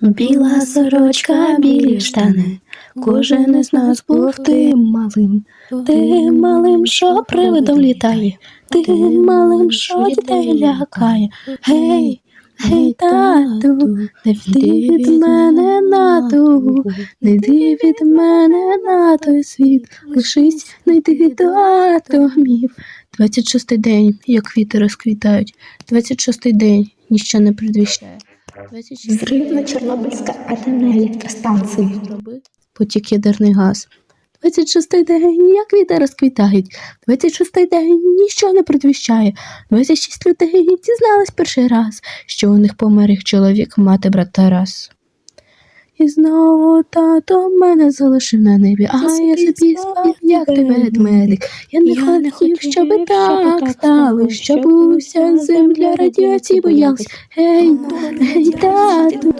Біла сорочка, білі штани. Кожен із нас був тим малим, тим малим, що привидом літає, тим малим, що дітей лякає. Гей, гей, тату, не йди від мене на ту, не йди від мене на той світ, лишись, не йди до атомів. 26-й день, як квіти розквітають, 26-й день, ніщо не предвіщає. 26-й Зрив на Чорнобильська атомна електростанція. Потік ядерний газ. 26-й день, як квіти розквітають. 26-й день ніщо не предвіщає. 26 людей дізнались перший раз, що у них помер їх чоловік, мати, брат Тарас. І знову тато мене залишив на небі, а я собі спав, як ти ведмедик. Я не Я не хотів, щоб так стало, щоб уся земля радіації боялась. Гей, гей, тату,